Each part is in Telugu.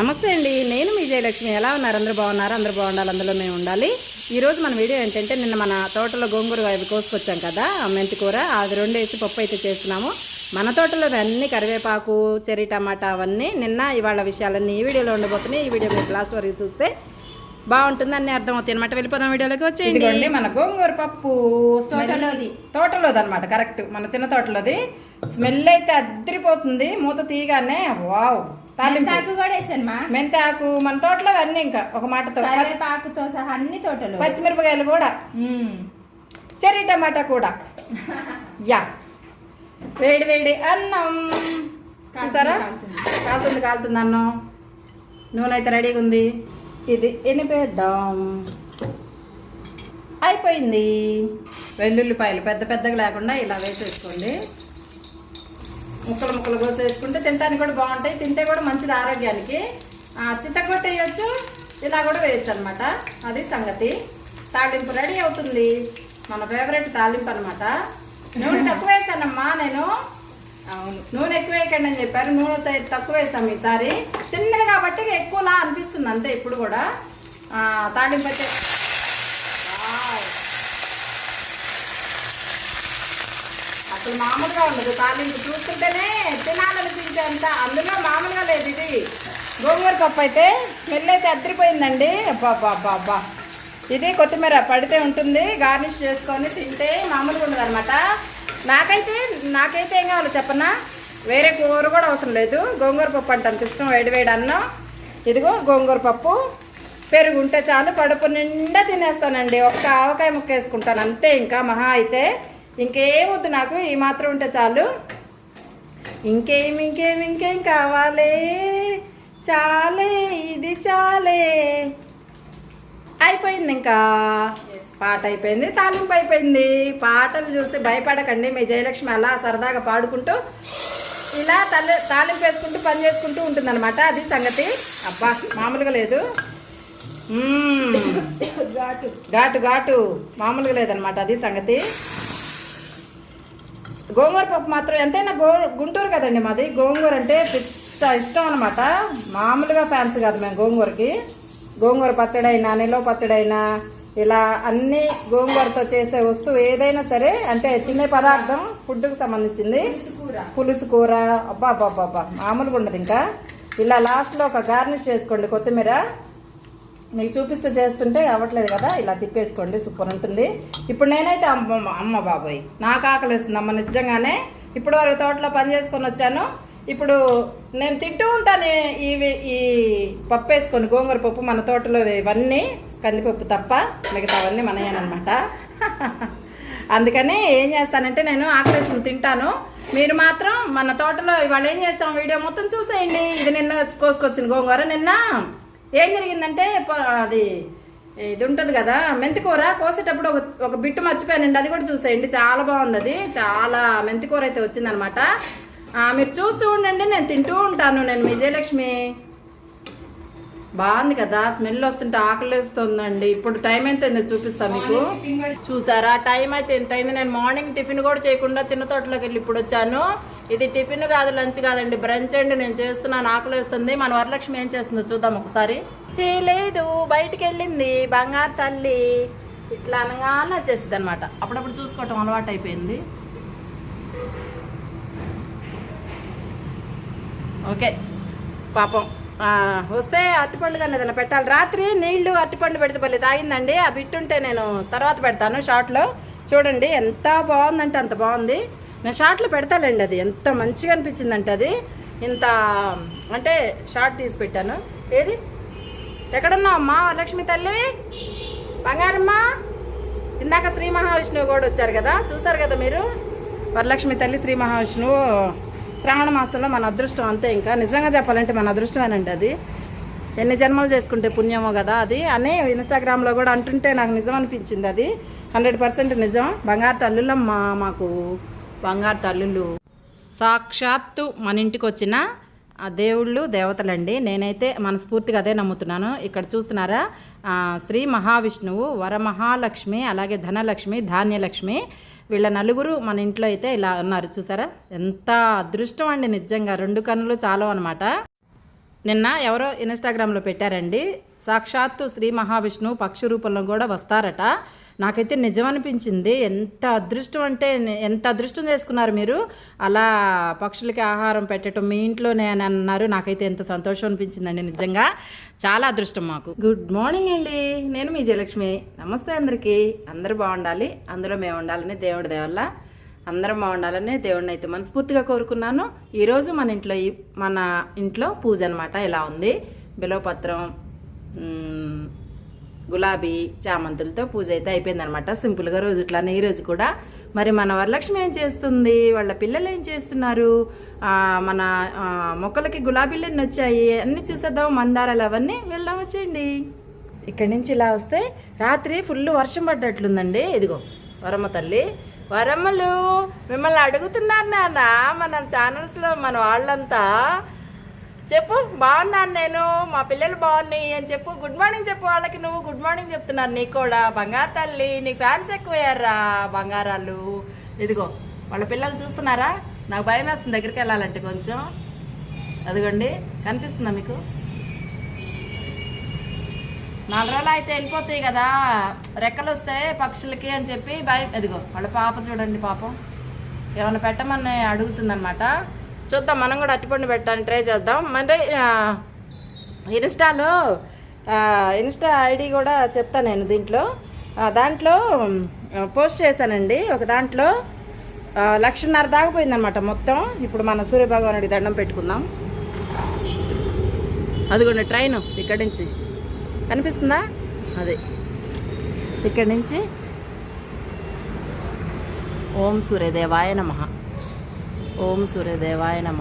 నమస్తే అండి. నేను మీ జయలక్ష్మి. ఎలా ఉన్నారు? అందరూ బాగున్నారు? అందరూ బాగుండాలి. అందులో మేము ఉండాలి. ఈరోజు మన వీడియో ఏంటంటే నిన్న మన తోటలో గోంగూర అవి కోసుకొచ్చాం కదా ఆ మెంతి కూర. అది రెండు వేసి పప్పు అయితే చేస్తున్నాము. మన తోటలో అన్ని కరివేపాకు చెర్రీ టమాటా అవన్నీ నిన్న ఇవాళ విషయాలన్నీ ఈ వీడియోలో ఉండబోతున్నాయి. ఈ వీడియో మీరు లాస్ట్ వరకు చూస్తే బాగుంటుంది అన్ని అర్థం అవుతాయి అనమాట వెళ్ళిపోదాం వీడియోలోకి వచ్చేయండి. మన గోంగూర పప్పు. తోటలోది. తోటలోది. అనమాట కరెక్ట్. మన చిన్న తోటలోది. స్మెల్ అయితే అద్దరిపోతుంది మూత తీయగానే వావ్. తాలింపు. కూడా వేసాను మా. మెంతాకు మన తోటలో అన్నీ ఇంకా ఒక మాటతో. కరివేపాకుతో సహా అన్ని తోటలు. పచ్చిమిరపకాయలు కూడా. చెర్రీ టమాటా కూడా. యా. వేడి వేడి అన్నం. చూసారా? కాలుతుంది. కాలుతుంది కాలుతుంది అన్నం. నూనె అయితే రెడీగా ఉంది. ఇది ఎనిపేద్దాం. అయిపోయింది. వెల్లుల్లిపాయలు పెద్ద పెద్దగా లేకుండా ఇలా వేసేసుకోండి. ముక్కలు ముక్కలు కోసేసుకుంటే తినడానికి కూడా బాగుంటాయి. తింటే కూడా మంచిది ఆరోగ్యానికి. చిత్తగొట్ట వేయచ్చు. ఇలా కూడా వేయచ్చు అనమాట అది సంగతి. తాలింపు రెడీ అవుతుంది. మన ఫేవరెట్ తాలింపు అనమాట నూనె తక్కువ వేసానమ్మా నేను. అవును. నూనె ఎక్కువ వేయకండి అని చెప్పారు. నూనె తక్కువ వేసాం ఈసారి. చిన్నది కాబట్టి ఎక్కువలా అనిపిస్తుంది అంతే ఇప్పుడు కూడా. ఆ, తాలింపు అయితే వావ్. అసలు మామూలుగా ఉండదు. తాలింపు చూస్తుంటేనే తినాలనిపించేంత అందులో మామూలుగా లేదు ఇది. గోంగూర పప్పు అయితే స్మెల్ అయితే అద్దరిపోయిందండి. అబ్బా ఇది కొత్తిమీర పడితే ఉంటుంది గార్నిష్ చేసుకొని తింటే మామూలుగా ఉండదు అనమాట నాకైతే నాకైతే ఏం కావాలో చెప్పనా? వేరే కూర కూడా అవసరం లేదు. గోంగూర పప్పు అంటే అంత ఇష్టం. వేడి వేడి అన్నం. ఇదిగో గోంగూర పప్పు. పెరుగు ఉంటే చాలు కడుపు నిండా తినేస్తానండి. ఒక్క ఆవకాయ ముక్క వేసుకుంటాను. అంతే ఇంకా మహా అయితే. ఇంకేం వద్దు నాకు ఈ మాత్రం ఉంటే చాలు. ఇంకేం ఇంకేం ఇంకేం కావాలి? చాలే ఇది చాలే. అయిపోయింది ఇంకా. పాట అయిపోయింది తాలింపు అయిపోయింది. పాటలు చూసి భయపడకండి మీ జయలక్ష్మి అలా సరదాగా పాడుకుంటూ ఇలా తల తాలింపు వేసుకుంటూ పని చేసుకుంటూ ఉంటుందన్నమాట అది సంగతి. అబ్బా మామూలుగా లేదు. ఘాటు. ఘాటు మామూలుగా లేదనమాట అది సంగతి. గోంగూర పప్పు మాత్రం ఎంతైనా గో గుంటూరు కదండి మాది. గోంగూర అంటే పిచ్చ ఇష్టం అనమాట మామూలుగా ఫ్యాన్స్ కాదు మేము గోంగూరకి. గోంగూర పచ్చడి అయినా పచ్చడైనా పచ్చడి అయినా ఇలా అన్ని గోంగూరతో చేసే వస్తువు ఏదైనా సరే అంటే తినే పదార్థం ఫుడ్కి సంబంధించింది. పులుసు కూర. పులుసు కూర అబ్బా అబ్బా అబ్బా అబ్బా మామూలుగా ఉండదు ఇంకా. ఇలా లాస్ట్లో ఒక గార్నిష్ చేసుకోండి కొత్తిమీర. మీకు చూపిస్తూ చేస్తుంటే అవ్వట్లేదు కదా? ఇలా తిప్పేసుకోండి సూపర్ ఉంటుంది. ఇప్పుడు నేనైతే అమ్మ అమ్మ బాబాయ్ నాకు ఆకలిస్తుంది అమ్మ నిజంగానే. ఇప్పుడు వరకు తోటలో పని చేసుకొని వచ్చాను. ఇప్పుడు నేను తింటూ ఉంటాను ఇవి ఈ పప్పు వేసుకొని గోంగూర పప్పు మన తోటలో ఇవన్నీ కందిపప్పు తప్ప మిగతావన్నీ మనయేనమాట అందుకని ఏం చేస్తానంటే నేను ఆకలిస్తుంది తింటాను. మీరు మాత్రం మన తోటలో ఇవాళ ఏం చేస్తాం? వీడియో మొత్తం చూసేయండి. ఇది నిన్న కోసుకొచ్చిన గోంగూర నిన్న. ఏం జరిగిందంటే అది ఇది ఉంటుంది కదా మెంతికూర కోసేటప్పుడు ఒక ఒక బిట్టు మర్చిపోయానండి అది కూడా చూసేయండి చాలా బాగుంది అది చాలా మెంతికూర అయితే వచ్చిందనమాట. మీరు చూస్తూ ఉండండి నేను తింటూ ఉంటాను నేను విజయలక్ష్మి. బాగుంది కదా స్మెల్ వస్తుంటే ఆకలి వేస్తుందండి. ఇప్పుడు టైం ఎంత అయిందో చూపిస్తా మీకు. చూసారా టైం అయితే ఎంత అయింది నేను మార్నింగ్ టిఫిన్ కూడా చేయకుండా చిన్న తోటలోకి వెళ్ళి ఇప్పుడు వచ్చాను. ఇది టిఫిన్ కాదు లంచ్ కాదండి. బ్రంచ్ అండి నేను చేస్తున్నాను ఆకలి వేస్తుంది. మన వరలక్ష్మి ఏం చేస్తుందో చూద్దాం ఒకసారి. లేదు బయటికి వెళ్ళింది బంగారు తల్లి. ఇట్లా అనగానే వచ్చేస్తుంది అనమాట అప్పుడప్పుడు చూసుకోవటం అలవాటు అయిపోయింది. ఓకే పాపం. వస్తే అరటిపండు కానీ ఏదైనా పెట్టాలి. రాత్రి నీళ్ళు అరటిపండు పెడితే పల్లి తాగిందండి. ఆ బిట్టుంటే నేను తర్వాత పెడతాను షార్ట్లో. చూడండి ఎంత బాగుందంటే అంత బాగుంది. నేను షార్ట్లో పెడతానండి అది. ఎంత మంచిగా అనిపించిందంటే అది. ఇంత అంటే షార్ట్ తీసి పెట్టాను. ఏది? ఎక్కడున్నావు అమ్మా? వరలక్ష్మి తల్లి? బంగారమ్మ? ఇందాక శ్రీ మహావిష్ణువు కూడా వచ్చారు కదా? చూసారు కదా మీరు? వరలక్ష్మి తల్లి శ్రీ మహావిష్ణువు. శ్రావణ మాసంలో మన అదృష్టం అంతే ఇంకా. నిజంగా చెప్పాలంటే మన అదృష్టమేనండి అది. ఎన్ని జన్మలు చేసుకుంటే పుణ్యమో కదా అది. అని ఇన్స్టాగ్రామ్లో కూడా అంటుంటే నాకు నిజం అనిపించింది అది. హండ్రెడ్ పర్సెంట్ నిజం. బంగారు తల్లులమ్మ మాకు. బంగారు తల్లులు. సాక్షాత్తు మన ఇంటికి వచ్చిన దేవుళ్ళు దేవతలండి. నేనైతే మనస్ఫూర్తిగా అదే నమ్ముతున్నాను. ఇక్కడ చూస్తున్నారా? శ్రీ మహావిష్ణువు వరమహాలక్ష్మి అలాగే ధనలక్ష్మి ధాన్యలక్ష్మి. వీళ్ళ నలుగురు మన ఇంట్లో అయితే ఇలా ఉన్నారు. చూసారా? ఎంత అదృష్టం అండి నిజంగా. రెండు కన్నులు చాలు అనమాట నిన్న ఎవరో ఇన్స్టాగ్రామ్లో పెట్టారండి. సాక్షాత్తు శ్రీ మహావిష్ణువు పక్షి రూపంలో కూడా వస్తారట. నాకైతే నిజం అనిపించింది ఎంత అదృష్టం అంటే ఎంత అదృష్టం చేసుకున్నారు మీరు. అలా పక్షులకి ఆహారం పెట్టడం మీ ఇంట్లోనే అని అన్నారు. నాకైతే ఎంత సంతోషం అనిపించిందండి నిజంగా. చాలా అదృష్టం మాకు. గుడ్ మార్నింగ్ అండి. నేను మీ జయలక్ష్మి. నమస్తే అందరికీ. అందరూ బాగుండాలి. అందులో మేము ఉండాలని దేవుడి దేవల్ల అందరం బాగుండాలని దేవుడిని అయితే మనస్ఫూర్తిగా కోరుకున్నాను. ఈరోజు మన ఇంట్లో ఈ- మన ఇంట్లో పూజ అనమాట ఇలా ఉంది. బిలవపత్రం గులాబీ చామంతులతో పూజ అయితే అయిపోయిందనమాట సింపుల్గా రోజు ఇట్లానే ఈ రోజు కూడా మరి మన వరలక్ష్మి ఏం చేస్తుంది? వాళ్ళ పిల్లలు ఏం చేస్తున్నారు? మన మొక్కలకి గులాబీలు ఎన్ని వచ్చాయి? అన్నీ చూసేద్దాం మందారాలు అవన్నీ వెళ్దాం వచ్చేయండి. ఇక్కడి నుంచి ఇలా వస్తే రాత్రి ఫుల్ వర్షం పడ్డట్లుందండి. ఇదిగో వరమ్మ తల్లి. వరమ్మలు మిమ్మల్ని అడుగుతున్నారు నాన్న. మన ఛానల్స్లో మన వాళ్ళంతా చెప్పు బాగున్నాను నేను మా పిల్లలు బాగున్నాయి అని చెప్పు. గుడ్ మార్నింగ్ చెప్పు వాళ్ళకి నువ్వు. గుడ్ మార్నింగ్ చెప్తున్నారు నీకు కూడా. బంగారు తల్లి నీ ఫ్యాన్స్ ఎక్కువయ్యారా బంగారాలు? ఇదిగో వాళ్ళ పిల్లలు చూస్తున్నారా? నాకు భయం వేస్తుంది దగ్గరికి వెళ్ళాలంటే కొంచెం. అదిగోండి కనిపిస్తుందా మీకు? నాలుగు రోజులు అయితే వెళ్ళిపోతాయి కదా. రెక్కలు వస్తాయి పక్షులకి అని చెప్పి భయం. ఇదిగో వాళ్ళ పాప చూడండి పాపం. ఏమైనా పెట్టమని అడుగుతుందన్నమాట. చూద్దాం మనం కూడా అట్టిపండు పెట్టడానికి ట్రై చేద్దాం. మరి ఇన్స్టాలో ఇన్స్టా ఐడి కూడా చెప్తాను నేను దీంట్లో. దాంట్లో పోస్ట్ చేశానండి. ఒక దాంట్లో లక్షన్నర దాకపోయిందనమాట మొత్తం. ఇప్పుడు మన సూర్యభగవానుడి దండం పెట్టుకుందాం. అదిగోండి ట్రైన్ ఇక్కడి నుంచి. కనిపిస్తుందా? అదే. ఇక్కడి నుంచి. ఓం సూర్యదేవాయ నమ. ఓం సూర్యదేవాయ నమ.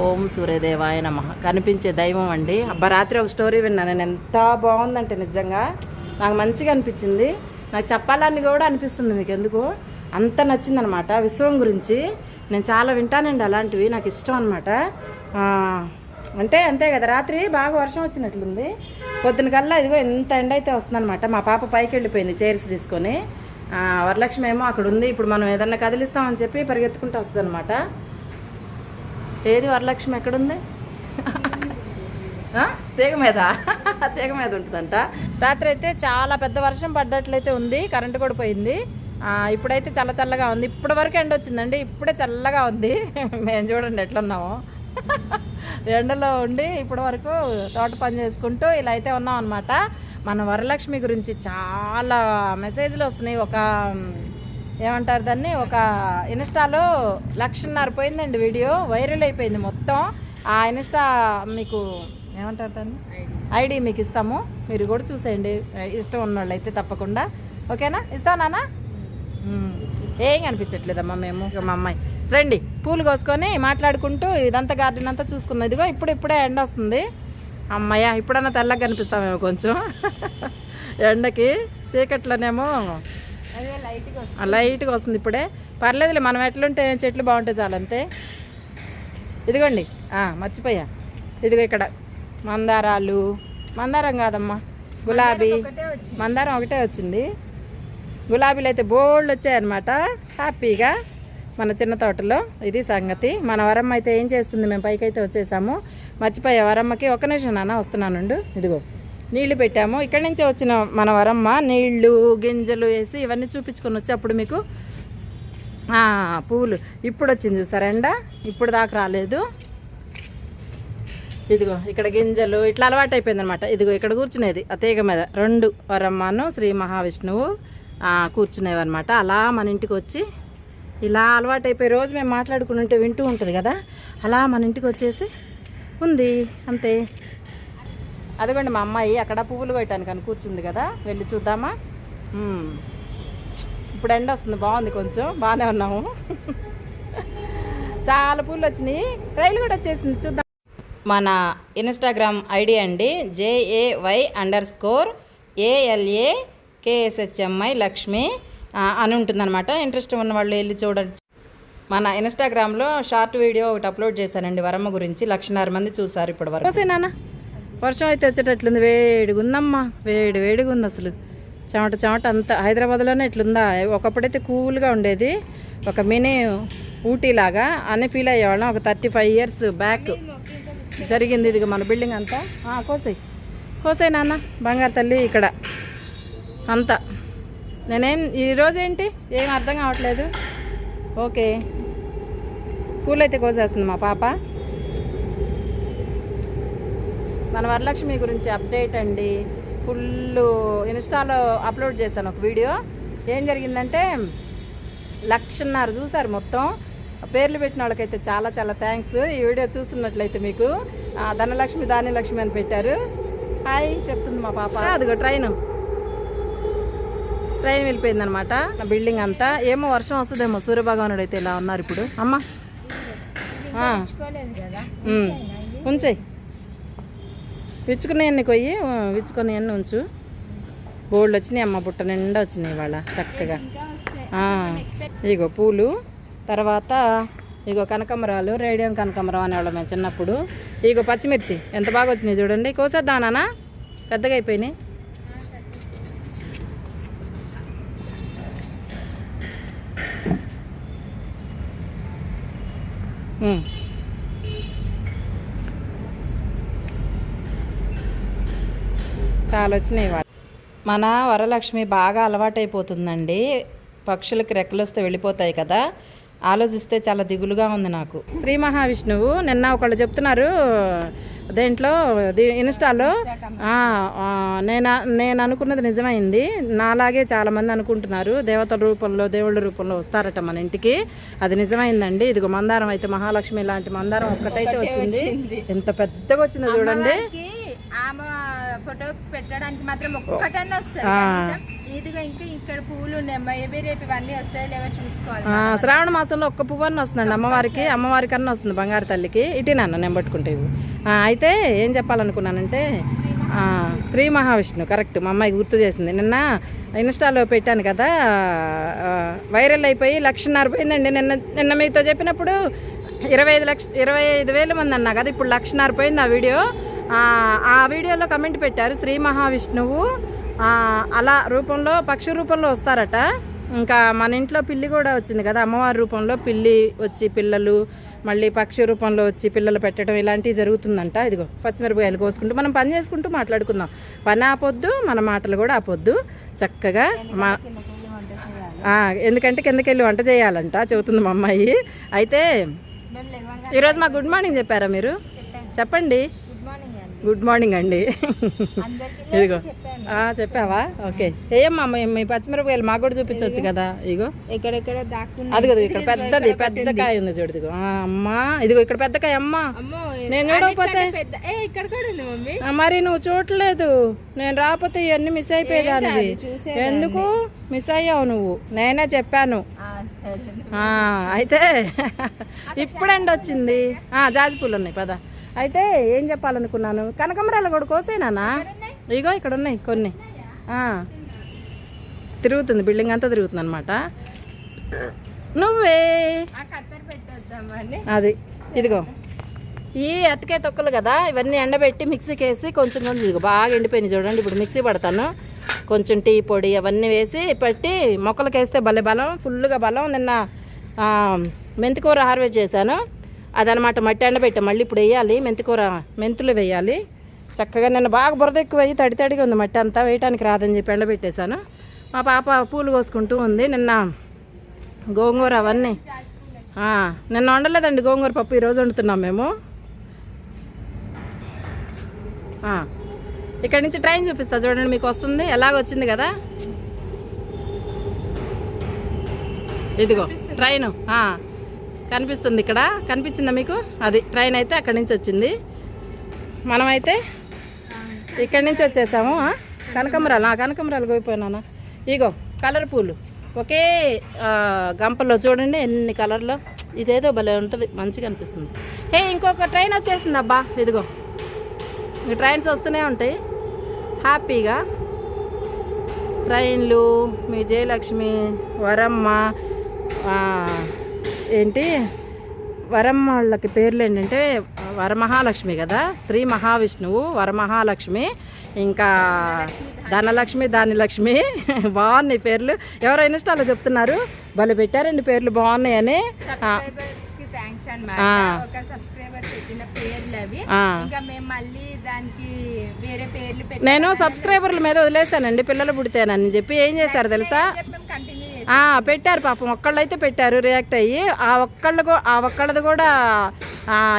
ఓం సూర్యదేవాయ నమ. కనిపించే దైవం అండి. అబ్బా రాత్రి ఒక స్టోరీ విన్నాను. నేను ఎంత బాగుందంటే నిజంగా. నాకు మంచిగా అనిపించింది. నాకు చెప్పాలని కూడా అనిపిస్తుంది మీకు ఎందుకు? అంత నచ్చిందనమాట విశ్వం గురించి. నేను చాలా వింటానండి అలాంటివి. నాకు ఇష్టం అనమాట అంటే అంతే కదా రాత్రి బాగా వర్షం వచ్చినట్లుంది. పొద్దున కల్లా ఇదిగో ఎంత ఎండ అయితే వస్తుందన్నమాట. మా పాప పైకి వెళ్ళిపోయింది చైర్స్ తీసుకొని. వరలక్ష్మి ఏమో అక్కడ ఉంది ఇప్పుడు మనం ఏదన్నా కదిలిస్తామని చెప్పి పరిగెత్తుకుంటూ వస్తుంది అనమాట ఏది వరలక్ష్మి ఎక్కడుంది? తీగ మీద? తీగ మీద ఉంటుందంట. రాత్రి అయితే చాలా పెద్ద వర్షం పడ్డట్లయితే ఉంది కరెంటు కూడా పోయింది. ఇప్పుడైతే చల్ల చల్లగా ఉంది. ఇప్పటి వరకు ఎండ వచ్చిందండి ఇప్పుడే చల్లగా ఉంది. మేము చూడండి ఎట్లున్నామో. ఎండలో ఉండి ఇప్పటి వరకు తోట పని చేసుకుంటూ ఇలా అయితే ఉన్నాం అనమాట మన వరలక్ష్మి గురించి చాలా మెసేజ్లు వస్తున్నాయి. ఒక ఏమంటారు దాన్ని? ఒక ఇన్స్టాలో లక్షన్నర పోయిందండి వీడియో వైరల్ అయిపోయింది మొత్తం. ఆ ఇన్స్టా మీకు ఏమంటారు దాన్ని? ఐడి మీకు ఇస్తాము. మీరు కూడా చూసేయండి. ఇష్టం ఉన్న వాళ్ళు అయితే తప్పకుండా. ఓకేనా? ఇస్తానా ఏం కనిపించట్లేదమ్మా మేము మా అమ్మాయి. రండి. పూలు కోసుకొని మాట్లాడుకుంటూ ఇదంతా గార్డెన్ అంతా చూసుకుందాం. ఇదిగో ఇప్పుడు ఇప్పుడే ఎండ వస్తుంది. అమ్మయ్య ఇప్పుడన్నా తెల్లగా కనిపిస్తామేమో కొంచెం. ఎండకి చీకట్లోనేమో లైట్గా వస్తుంది. ఆ లైట్గా వస్తుంది ఇప్పుడే. పర్లేదులే మనం ఎట్లుంటే చెట్లు బాగుంటాయి చాలు అంతే. ఇదిగోండి. మర్చిపోయా. ఇదిగో ఇక్కడ. మందారాలు. మందారం కాదమ్మా. గులాబీ. మందారం ఒకటే వచ్చింది. గులాబీలు అయితే బోల్డ్ వచ్చాయన్నమాట. హ్యాపీగా మన చిన్న తోటలో. ఇది సంగతి. మన వరమ్మ అయితే ఏం చేస్తుంది? మేము పైకైతే వచ్చేసాము. మర్చిపోయే వరమ్మకి ఒక నిమిషం నాన్న వస్తున్నానుండు. ఇదిగో. నీళ్ళు పెట్టాము. ఇక్కడి నుంచి వచ్చిన మన వరమ్మ నీళ్ళు గింజలు వేసి ఇవన్నీ చూపించుకొని వచ్చి అప్పుడు మీకు పువ్వులు ఇప్పుడు వచ్చింది చూసారా ఎండ? ఇప్పుడు దాకా రాలేదు. ఇదిగో ఇక్కడ గింజలు ఇట్లా అలవాటు అయిపోయింది అనమాట ఇదిగో ఇక్కడ కూర్చునేది. ఆ తీగ మీద రెండు వరమ్మను శ్రీ మహావిష్ణువు కూర్చునేవి అనమాట అలా మన ఇంటికి వచ్చి ఇలా అలవాటైపోయి రోజు మేము మాట్లాడుకుని ఉంటే వింటూ ఉంటుంది కదా? అలా మన ఇంటికి వచ్చేసి ఉంది అంతే. అదిగోండి మా అమ్మాయి అక్కడ పువ్వులు కొట్టడానికి అని కూర్చుంది కదా? వెళ్ళి చూద్దామా? ఇప్పుడు ఎండ వస్తుంది బాగుంది కొంచెం బాగానే ఉన్నాము. చాలా పూలు వచ్చినాయి రైలు కూడా వచ్చేసింది చూద్దాం. మన ఇన్స్టాగ్రామ్ ఐడి అండి JAY underscore ALA KSHMI Lakshmi అని ఉంటుందన్నమాట. ఇంట్రెస్ట్ ఉన్న వాళ్ళు వెళ్ళి చూడచ్చు. మన ఇన్స్టాగ్రామ్లో షార్ట్ వీడియో ఒకటి అప్లోడ్ చేశానండి వరమ్మ గురించి. లక్షన్నర మంది చూసారు ఇప్పటి వరకు నాన్న. వర్షం అయితే వచ్చేటట్లుంది. వేడిగా ఉందమ్మా వేడి వేడిగా ఉంది అసలు. చెమట చెమట అంతా. హైదరాబాద్లోనే ఇట్లుందా? ఒకప్పుడైతే కూల్గా ఉండేది. ఒక మినీ ఊటీలాగా అని ఫీల్ అయ్యేవాళ్ళం. ఒక థర్టీ ఫైవ్ ఇయర్స్ బ్యాక్ జరిగింది ఇదిగా మన బిల్డింగ్ అంతా. కోసాయి కోసేయ్. కోసేయ్ నాన్న. బంగారు తల్లి ఇక్కడ. అంతా. నేనేం ఈరోజు ఏంటి? ఏం అర్థం కావట్లేదు. ఓకే. పూలైతే కోసేస్తుంది మా పాప. మన వరలక్ష్మి గురించి అప్డేట్ అండి. ఫుల్ ఇన్స్టాలో అప్లోడ్ చేశాను ఒక వీడియో. ఏం జరిగిందంటే లక్షన్నర చూసారు మొత్తం. పేర్లు పెట్టిన వాళ్ళకైతే చాలా చాలా థ్యాంక్స్ ఈ వీడియో చూస్తున్నట్లయితే మీకు. ధనలక్ష్మి ధాన్యలక్ష్మి అని పెట్టారు. హాయ్ చెప్తుంది మా పాప. అదిగో ట్రైన్ ట్రైన్ వెళ్ళిపోయిందనమాట. అనమాట బిల్డింగ్ అంతా. ఏమో వర్షం వస్తుందేమో. సూర్యభగవానుడు అయితే ఇలా ఉన్నారు ఇప్పుడు. అమ్మ. ఉంచాయి విచ్చుకున్నాయన్ని కొయ్యి. విచ్చుకొని అన్ని ఉంచు. బోల్డ్ వచ్చినాయి అమ్మ. బుట్ట నిండా వచ్చినాయి ఇవాళ చక్కగా. ఇగో పూలు. తర్వాత ఇగో కనకమరాలు రేడియం కనకమరం అనేవాళ్ళం మేము చిన్నప్పుడు. ఇగో పచ్చిమిర్చి. ఎంత బాగా వచ్చినాయి చూడండి. కోసేద్దాం నాన్న. పెద్దగా అయిపోయినాయి. చాలా వచ్చినాయి మన వరలక్ష్మి బాగా అలవాటైపోతుందండి. పక్షులకి రెక్కలు వస్తే వెళ్ళిపోతాయి కదా. ఆలోచిస్తే చాలా దిగులుగా ఉంది నాకు. శ్రీ మహావిష్ణువు నిన్న ఒకళ్ళు చెప్తున్నారు దేంట్లో ఇన్స్టాలో నేను నేను అనుకున్నది నిజమైంది. నాలాగే చాలా మంది అనుకుంటున్నారు దేవతల రూపంలో దేవుళ్ళ రూపంలో వస్తారట మన ఇంటికి. అది నిజమైందండి. ఇదిగో మందారం అయితే మహాలక్ష్మి లాంటి మందారం ఒక్కటైతే వచ్చింది. ఎంత పెద్దగా వచ్చిందో చూడండి. ఆమె ఫోటో పెట్టడానికి మాత్రం ఒక్కటన్నా వస్తుంది. కనీసం. ఇదిగో ఇంకా ఇక్కడ పూలు ఉన్నాయి. మేబీ రేపు ఇవన్నీ వస్తాయి లేవో చూసుకోవాలి శ్రావణ మాసంలో ఒక్క పువ్వు అన్న వస్తుందండి అమ్మవారికి. అమ్మవారికి అన్న వస్తుంది బంగారు తల్లికి. ఇటీ నాన్న నేను పట్టుకుంటే అయితే ఏం చెప్పాలనుకున్నానంటే శ్రీ మహావిష్ణు కరెక్ట్. మా అమ్మాయి గుర్తు చేసింది. నిన్న ఇన్స్టాలో పెట్టాను కదా వైరల్ అయిపోయి లక్షన్నర పోయిందండి. నిన్న నిన్న మీతో చెప్పినప్పుడు ఇరవై ఐదు లక్ష ఇరవై ఐదు వేల మంది అన్నా కదా ఇప్పుడు లక్షన్నర పోయింది ఆ వీడియో. ఆ వీడియోలో కమెంట్ పెట్టారు శ్రీ మహావిష్ణువు. అలా రూపంలో పక్షి రూపంలో వస్తారట. ఇంకా మన ఇంట్లో పిల్లి కూడా వచ్చింది కదా అమ్మవారి రూపంలో పిల్లి వచ్చి పిల్లలు మళ్ళీ పక్షి రూపంలో వచ్చి పిల్లలు పెట్టడం ఇలాంటివి జరుగుతుందంట. ఇదిగో పచ్చిమిరపకాయలు కోసుకుంటూ మనం పని చేసుకుంటూ మాట్లాడుకుందాం. పని ఆపొద్దు మన మాటలు కూడా ఆపొద్దు. చక్కగా మా ఎందుకంటే కిందకి వెళ్ళి వంట చేయాలంట చెబుతుంది మా అమ్మాయి. అయితే ఈరోజు మా గుడ్ మార్నింగ్ చెప్పారా మీరు? చెప్పండి. గుడ్ మార్నింగ్ అండి. ఇదిగో. చెప్పావా? ఓకే. ఏమ్మా మీ మీ పచ్చిమిరపకాయలు మాకు కూడా చూపించవచ్చు కదా. ఇగో ఎక్కడెక్కడ అది కదా ఇక్కడ పెద్దది పెద్ద కాయ ఉంది చూడు ఇదిగో. అమ్మా ఇదిగో ఇక్కడ పెద్ద కాయ అమ్మా. నేను చూడకపోతే మరి నువ్వు చూడలేదు. నేను రాకపోతే ఇవన్నీ మిస్ అయిపోయేదానివి. ఎందుకు? మిస్ అయ్యావు నువ్వు. నేనే చెప్పాను. అయితే ఇప్పుడండి వచ్చింది. ఆ, జాజి పూలు ఉన్నాయి పద. అయితే ఏం చెప్పాలనుకున్నాను? కనకమరాలు కూడా కోసేనానా ఇగో ఇక్కడ ఉన్నాయి కొన్ని. తిరుగుతుంది బిల్డింగ్ అంతా తిరుగుతుంది అనమాట నువ్వే అది ఇదిగో. ఈ అట్టకాయ తొక్కలు కదా ఇవన్నీ ఎండబెట్టి మిక్సీకి వేసి కొంచెం కొంచెం ఇదిగో బాగా ఎండిపోయినాయి చూడండి. ఇప్పుడు మిక్సీ పడతాను. కొంచెం టీ పొడి అవన్నీ వేసి పెట్టి మొక్కలకి వేస్తే భలే బలం ఫుల్గా బలం. నిన్న మెంతికూర హార్వెస్ట్ చేశాను. అదనమాట మట్టి ఎండబెట్టా మళ్ళీ ఇప్పుడు వేయాలి. మెంతికూర మెంతులు వేయాలి. చక్కగా నిన్న బాగా బురద ఎక్కువ అయ్యి తడి తడిగా ఉంది మట్టి అంతా. వేయటానికి రాదని చెప్పి ఎండబెట్టేశాను మా పాప పూలు కోసుకుంటూ ఉంది. నిన్న గోంగూర అవన్నీ. నిన్న వండలేదండి గోంగూర పప్పు. ఈరోజు వండుతున్నాం మేము. ఇక్కడ ఇక్కడి నుంచి ట్రైన్ చూపిస్తా. చూడండి మీకు వస్తుంది. ఎలాగొచ్చింది కదా? ఇదిగో ట్రైను. ఆ, కనిపిస్తుంది ఇక్కడ. కనిపించిందా మీకు? అది ట్రైన్ అయితే అక్కడి నుంచి వచ్చింది. మనమైతే ఇక్కడి నుంచి వచ్చేసాము కనకమరాలు ఆ కనకమరాలు కోయిపోయినానా ఇగో కలర్ పూలు. ఒకే గంపలో చూడండి ఎన్ని కలర్లో. ఇదేదో భలే ఉంటుంది మంచిగా అనిపిస్తుంది. హే ఇంకొక ట్రైన్ వచ్చేసింది అబ్బా. ఇదిగో. ఇంక ట్రైన్స్ వస్తూనే ఉంటాయి. హ్యాపీగా. ట్రైన్లు మీ జయలక్ష్మి వరమ్మ ఏంటి వరమ్మ వాళ్ళకి పేర్లు ఏంటంటే వరమహాలక్ష్మి కదా? శ్రీ మహావిష్ణువు వరమహాలక్ష్మి ఇంకా ధనలక్ష్మి దానిలక్ష్మి బాగున్నాయి పేర్లు. ఎవరో ఇన్స్టాలో చెప్తున్నారు? భలే పెట్టారండి పేర్లు బాగున్నాయని. థ్యాంక్స్ అన్నమాట. ఆ. ఒక సబ్స్క్రైబర్ సబ్స్క్రైబర్ పెట్టిన పేర్లు అవి. ఆ. ఇంకా మేము మళ్ళీ దానికి వేరే పేర్లు పెట్టి నేను సబ్స్క్రైబర్ల మీద వదిలేశానండి పిల్లలు పుడితేనని చెప్పి ఏం చేశారు తెలుసా? కంటిన్యూ పెట్టారు పాపం. ఒక్కళ్ళు అయితే పెట్టారు రియాక్ట్ అయ్యి. ఆ ఒక్కళ్ళు ఆ ఒక్కళ్ళది కూడా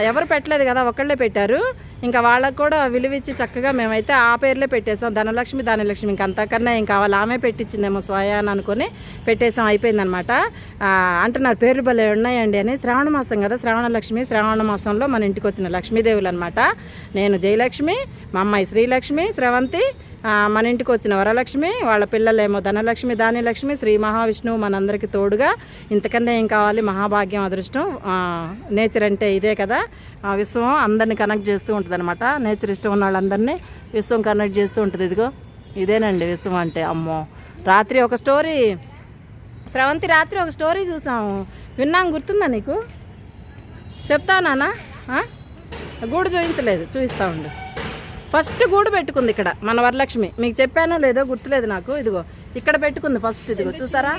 ఎవరు పెట్టలేదు కదా ఒక్కళ్ళే పెట్టారు. ఇంకా వాళ్ళకు కూడా విలువిచ్చి చక్కగా మేమైతే ఆ పేర్లే పెట్టేసాం. ధనలక్ష్మి ధనలక్ష్మి ఇంకా అంతకన్నా ఇంకా వాళ్ళు ఆమె పెట్టించిందేమో స్వయ అని పెట్టేసాం అయిపోయిందనమాట అంటున్నారు పేర్లు భలే ఉన్నాయండి అని. శ్రావణ మాసం కదా శ్రావణ లక్ష్మి. శ్రావణ మాసంలో మన ఇంటికి వచ్చిన లక్ష్మీదేవులు అనమాట నేను జయలక్ష్మి మా అమ్మాయి శ్రీలక్ష్మి శ్రవంతి మన ఇంటికి వచ్చిన వరలక్ష్మి వాళ్ళ పిల్లలేమో ధనలక్ష్మి దానిలక్ష్మి శ్రీ మహావిష్ణువు మనందరికీ తోడుగా. ఇంతకన్నా ఏం కావాలి? మహాభాగ్యం అదృష్టం. నేచర్ అంటే ఇదే కదా. ఆ విశ్వం అందరిని కనెక్ట్ చేస్తూ ఉంటుంది అనమాట నేచర్ ఇష్టం ఉన్న వాళ్ళందరినీ విశ్వం కనెక్ట్ చేస్తూ ఉంటుంది. ఇదిగో ఇదేనండి విశ్వం అంటే. అమ్మో. రాత్రి ఒక స్టోరీ స్రవంతి రాత్రి ఒక స్టోరీ చూసాము. విన్నాం గుర్తుందా నీకు? చెప్తా నానా గూడు చూపించలేదు. చూపిస్తా ఉండు. ఫస్ట్ గూడు పెట్టుకుంది ఇక్కడ మన వరలక్ష్మి. మీకు చెప్పానో లేదో గుర్తులేదు నాకు. ఇదిగో ఇక్కడ పెట్టుకుంది ఫస్ట్ ఇదిగో చూసారా?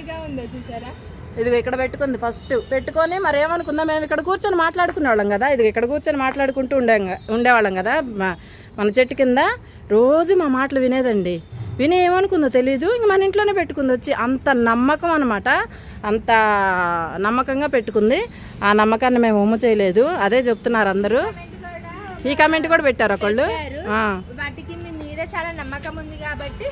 ఇదిగో ఇక్కడ పెట్టుకుంది ఫస్ట్. పెట్టుకొని మరి ఏమనుకుందాం మేము ఇక్కడ కూర్చొని మాట్లాడుకునేవాళ్ళం కదా. ఇదిగో ఇక్కడ కూర్చొని మాట్లాడుకుంటూ ఉండే ఉండేవాళ్ళం కదా. మన చెట్టు కింద రోజు మా మాటలు వినేదండి. విని ఏమనుకుందో తెలీదు. ఇంక మన ఇంట్లోనే పెట్టుకుంది వచ్చి అంత నమ్మకం అనమాట అంత నమ్మకంగా పెట్టుకుంది. ఆ నమ్మకాన్ని మేము ఉమ్ము చేయలేదు. అదే చెప్తున్నారు అందరూ. ఈ కామెంట్ కూడా పెట్టారు ఒకళ్ళు. వాటికి మీ మీద చాలా నమ్మకం ఉంది కాబట్టి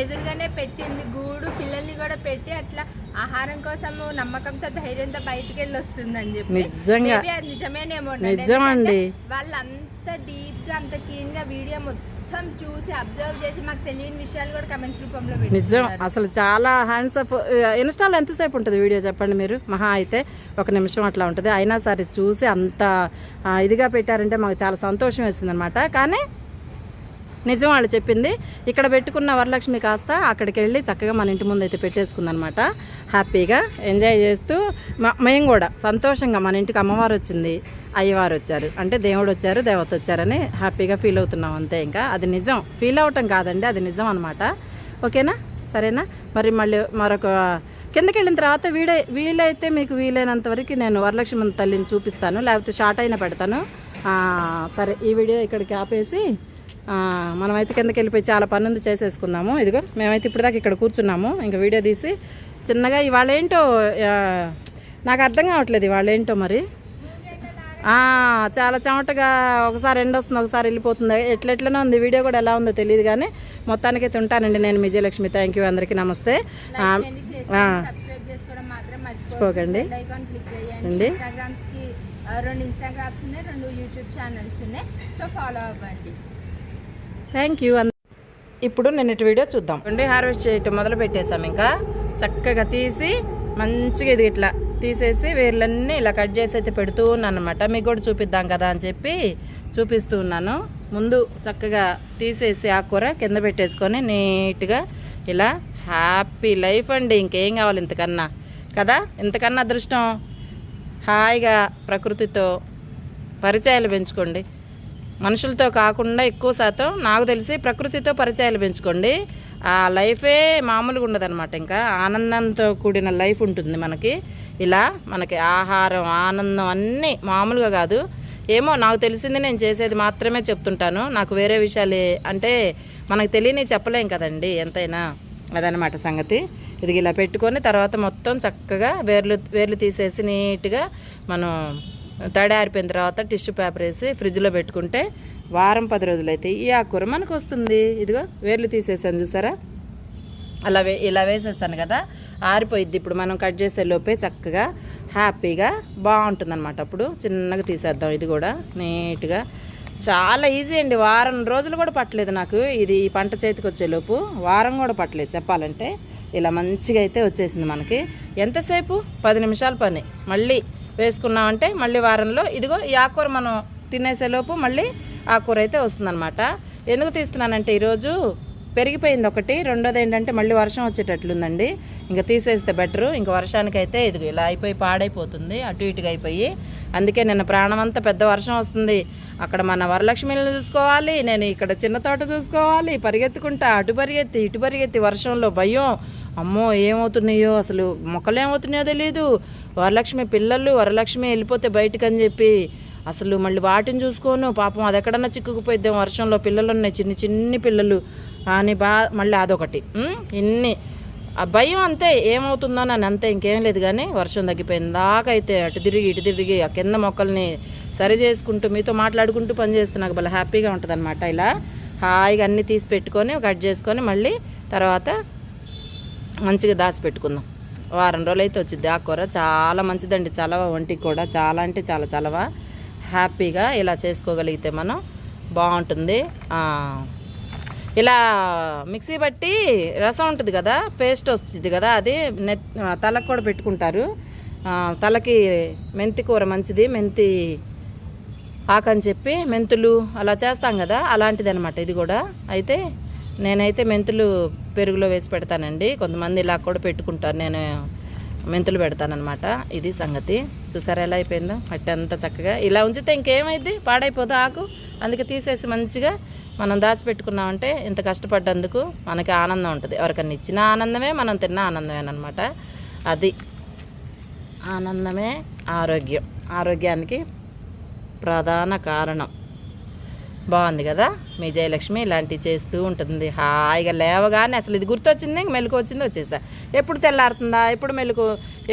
ఎదురుగానే పెట్టింది గూడు పిల్లల్ని కూడా పెట్టి అట్లా ఆహారం కోసము నమ్మకంతో ధైర్యంతో బయటికి వెళ్ళి వస్తుంది అని చెప్పి నిజంగా నిజమేనేమో నిజం అండి. వాళ్ళంత డీప్గా అంత క్లీన్గా వీడియో మొత్తం చూసి అబ్జర్వ్ చేసి మాకు తెలియని విషయాలు కూడా కమెంట్స్ రూపంలో నిజం. అసలు చాలా హ్యాండ్స్ అప్ ఇన్స్టాలో ఎంతసేపు ఉంటుంది వీడియో చెప్పండి మీరు? మహా అయితే ఒక నిమిషం అట్లా ఉంటుంది. అయినా సరే చూసి అంత ఇదిగా పెట్టారంటే మాకు చాలా సంతోషం వేసింది అనమాట కానీ నిజం వాళ్ళు చెప్పింది ఇక్కడ పెట్టుకున్న వరలక్ష్మి కాస్త అక్కడికి వెళ్ళి చక్కగా మన ఇంటి ముందు అయితే పెట్టేసుకుందనమాట హ్యాపీగా ఎంజాయ్ చేస్తూ మేము కూడా సంతోషంగా మన ఇంటికి అమ్మవారు వచ్చింది. అయ్యవారు వచ్చారు అంటే దేవుడు వచ్చారు దేవత వచ్చారని హ్యాపీగా ఫీల్ అవుతున్నాం అంతే ఇంకా. అది నిజం. ఫీల్ అవటం కాదండి అది నిజం అనమాట ఓకేనా? సరేనా? మరి మళ్ళీ మరొక కిందకి వెళ్ళిన తర్వాత వీడే వీలైతే మీకు వీలైనంత వరకు నేను వరలక్ష్మి తల్లిని చూపిస్తాను. లేకపోతే షార్ట్ అయినా పెడతాను. సరే ఈ వీడియో ఇక్కడికి ఆపేసి మనమైతే కిందకి వెళ్ళిపోయి చాలా పనుంది చేసేసుకుందాము. ఇదిగో మేమైతే ఇప్పటిదాకా ఇక్కడ కూర్చున్నాము. ఇంకా వీడియో తీసి చిన్నగా ఇవాళ ఏంటో నాకు అర్థం కావట్లేదు ఇవాళ ఏంటో మరి. చాలా చెమటగా ఒకసారి ఎండ వస్తుంది ఒకసారి వెళ్ళిపోతుంది. ఎట్లెట్లనే ఉంది వీడియో కూడా ఎలా ఉందో తెలియదు కానీ మొత్తానికైతే ఉంటానండి నేను విజయలక్ష్మి. థ్యాంక్ యూ అందరికీ నమస్తే. మర్చిపోకండి. అండి. ఇన్స్టాగ్రామ్స్కి ఆ, రెండు ఇన్స్టాగ్రామ్స్ ఉన్నాయి రెండు యూట్యూబ్ ఛానల్స్ ఉన్నాయి. సో ఫాలో అవ్వండి. థ్యాంక్ యూ ఇప్పుడు నిన్నటి వీడియో చూద్దాం. అండి హార్వెస్ట్ చేయటం మొదలు పెట్టేసాం ఇంకా. చక్కగా తీసి మంచిగా ఇది ఇట్లా తీసేసి వేర్లన్నీ ఇలా కట్ చేసి అయితే పెడుతూ ఉన్నాను అనమాట మీకు కూడా చూపిద్దాం కదా అని చెప్పి చూపిస్తూ ఉన్నాను. ముందు చక్కగా తీసేసి ఆకుకూర కింద పెట్టేసుకొని నీట్గా ఇలా హ్యాపీ లైఫ్ అండి. ఇంకేం కావాలి ఇంతకన్నా? కదా? ఇంతకన్నా అదృష్టం? హాయిగా ప్రకృతితో పరిచయాలు పెంచుకోండి. మనుషులతో కాకుండా ఎక్కువ శాతం నాకు తెలిసి ప్రకృతితో పరిచయాలు పెంచుకోండి. ఆ లైఫే మామూలుగా ఉండదన్నమాట ఇంకా. ఆనందంతో కూడిన లైఫ్ ఉంటుంది మనకి. ఇలా మనకి ఆహారం ఆనందం అన్నీ మామూలుగా కాదు. ఏమో నాకు తెలిసింది నేను చేసేది మాత్రమే చెప్తుంటాను. నాకు వేరే విషయాలు అంటే మనకు తెలియని చెప్పలేం కదండి ఎంతైనా. అదనమాట సంగతి. ఇది ఇలా పెట్టుకొని తర్వాత మొత్తం చక్కగా వేర్లు వేర్లు తీసేసి నీట్గా మనం తడి ఆరిపోయిన తర్వాత టిష్యూ పేపర్ వేసి ఫ్రిడ్జ్లో పెట్టుకుంటే వారం పది రోజులైతే ఈ ఆకుకూర మనకు వస్తుంది ఇదిగో వేర్లు తీసేసాను చూసారా? అలా వే ఇలా వేసేసాను కదా. ఆరిపోయిద్ది. ఇప్పుడు మనం కట్ చేసే లోపే చక్కగా హ్యాపీగా బాగుంటుంది అనమాట అప్పుడు చిన్నగా తీసేద్దాం ఇది కూడా నీట్గా. చాలా ఈజీ అండి. వారం రోజులు కూడా పట్టలేదు నాకు. ఇది ఈ పంట చేతికి వచ్చేలోపు వారం కూడా పట్టలేదు చెప్పాలంటే. ఇలా మంచిగా అయితే వచ్చేసింది మనకి. ఎంతసేపు? పది నిమిషాల పని. మళ్ళీ వేసుకున్నామంటే మళ్ళీ వారంలో ఇదిగో ఈ ఆకుకూర మనం తినేసేలోపు మళ్ళీ ఆకుకూర అయితే వస్తుందన్నమాట. ఎందుకు తీస్తున్నానంటే ఈరోజు పెరిగిపోయింది ఒకటి రెండోది ఏంటంటే మళ్ళీ వర్షం వచ్చేటట్లుందండి. ఇంకా తీసేస్తే బెటరు. ఇంకా వర్షానికైతే ఇదిగో ఇలా అయిపోయి పాడైపోతుంది అటు ఇటుగా అయిపోయి. అందుకే నిన్న ప్రాణం అంతా పెద్ద వర్షం వస్తుంది. అక్కడ మన వరలక్ష్మిని చూసుకోవాలి నేను ఇక్కడ చిన్న తోట చూసుకోవాలి పరిగెత్తుకుంటా అటు పరిగెత్తి ఇటు పరిగెత్తి వర్షంలో భయం. అమ్మో ఏమవుతున్నాయో అసలు మొక్కలు ఏమవుతున్నాయో తెలియదు వరలక్ష్మి పిల్లలు వరలక్ష్మి వెళ్ళిపోతే బయటకు అని చెప్పి అసలు మళ్ళీ వాటిని చూసుకోను. పాపం అది ఎక్కడన్నా చిక్కుకుపోయిద్దాం వర్షంలో పిల్లలు ఉన్నాయి చిన్ని చిన్ని పిల్లలు. అని బా మళ్ళీ అదొకటి. ఇన్ని. ఆ భయం అంతే ఏమవుతుందో అని అంతే ఇంకేం లేదు కానీ వర్షం తగ్గిపోయిందాకైతే అటు తిరిగి ఇటు తిరిగి ఆ కింద మొక్కల్ని సరి చేసుకుంటూ మీతో మాట్లాడుకుంటూ పని చేస్తే నాకు భలే హ్యాపీగా ఉంటుంది ఇలా హాయిగా అన్నీ తీసి పెట్టుకొని కట్ చేసుకొని మళ్ళీ తర్వాత మంచిగా దాచి పెట్టుకుందాం వారం రోజులు అయితే వచ్చింది ఆ కూర చాలా మంచిదండి. చలవ ఒంటికి కూడా చాలా అంటే చాలా చలవ. హ్యాపీగా ఇలా చేసుకోగలిగితే మనం బాగుంటుంది. ఇలా మిక్సీ బట్టి రసం ఉంటుంది కదా పేస్ట్ వస్తుంది కదా అది నెత్ తలకు కూడా పెట్టుకుంటారు. తలకి మెంతి కూర మంచిది మెంతి ఆకని చెప్పి మెంతులు అలా చేస్తాం కదా అలాంటిది అనమాట ఇది కూడా. అయితే నేనైతే మెంతులు పెరుగులో వేసి పెడతానండి. కొంతమంది ఇలా కూడా పెట్టుకుంటారు. నేను మెంతులు పెడతానమాట ఇది సంగతి. చూసారా ఎలా అయిపోయిందో? మట్టి అంతా చక్కగా ఇలా ఉంచితే ఇంకేమైంది పాడైపోదు ఆకు. అందుకే తీసేసి మంచిగా మనం దాచిపెట్టుకున్నామంటే ఇంత కష్టపడ్డందుకు మనకి ఆనందం ఉంటుంది. ఎవరికన్నా ఇచ్చిన ఆనందమే మనం తిన్న ఆనందమేనమాట అది ఆనందమే ఆరోగ్యం. ఆరోగ్యానికి ప్రధాన కారణం. బాగుంది కదా? మీ జయలక్ష్మి ఇలాంటివి చేస్తూ ఉంటుంది. హాయిగా లేవగానే అసలు ఇది గుర్తొచ్చింది ఇంక మెలకు వచ్చింది వచ్చేసా ఎప్పుడు తెల్లారుతుందా? ఎప్పుడు మెలకు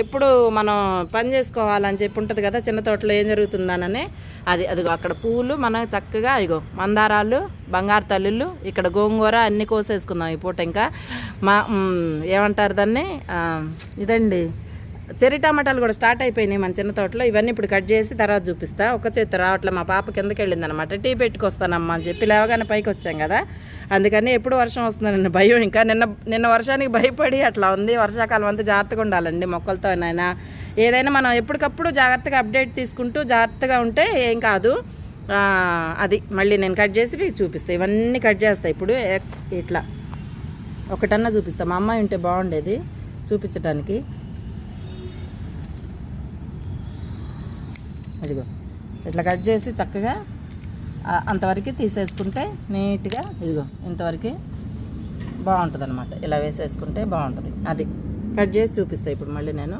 ఎప్పుడు మనం పని చేసుకోవాలని చెప్పి ఉంటుంది కదా చిన్న తోటలో ఏం జరుగుతుందానని. అది అది అక్కడ పూలు మనం చక్కగా ఇగో మందారాలు బంగారు తల్లుళ్ళు ఇక్కడ గోంగూర అన్నీ కోసేసుకుందాం ఈ పూట ఇంకా. మా ఏమంటారు దాన్ని? ఇదండి. చెర్రీ టమాటాలు కూడా స్టార్ట్ అయిపోయినాయి మన చిన్న తోటలో. ఇవన్నీ ఇప్పుడు కట్ చేసి తర్వాత చూపిస్తా. ఒక చేతి రావట్లే మా పాప కిందకి వెళ్ళిందనమాట. టీ పెట్టుకొస్తానమ్మా అని చెప్పి లేవగానే పైకి వచ్చాం కదా. అందుకని ఎప్పుడు వర్షం వస్తుందని భయం. ఇంకా నిన్న నిన్న వర్షానికి భయపడి అట్లా ఉంది. వర్షాకాలం అంతా జాగ్రత్తగా ఉండాలండి మొక్కలతో అయినా ఏదైనా మనం ఎప్పటికప్పుడు జాగ్రత్తగా అప్డేట్ తీసుకుంటూ జాగ్రత్తగా ఉంటే ఏం కాదు. అది మళ్ళీ నేను కట్ చేసి మీకు చూపిస్తాను ఇవన్నీ కట్ చేస్తాయి ఇప్పుడు. ఇట్లా. ఒకటన్నా చూపిస్తాం. మా అమ్మాయి ఉంటే బాగుండేది చూపించడానికి అదిగో. ఇట్లా కట్ చేసి చక్కగా అంతవరకు తీసేసుకుంటే నీట్గా ఇదిగో ఇంతవరకు బాగుంటుంది అనమాట ఇలా వేసేసుకుంటే బాగుంటుంది. అది. కట్ చేసి చూపిస్తాయి ఇప్పుడు మళ్ళీ నేను.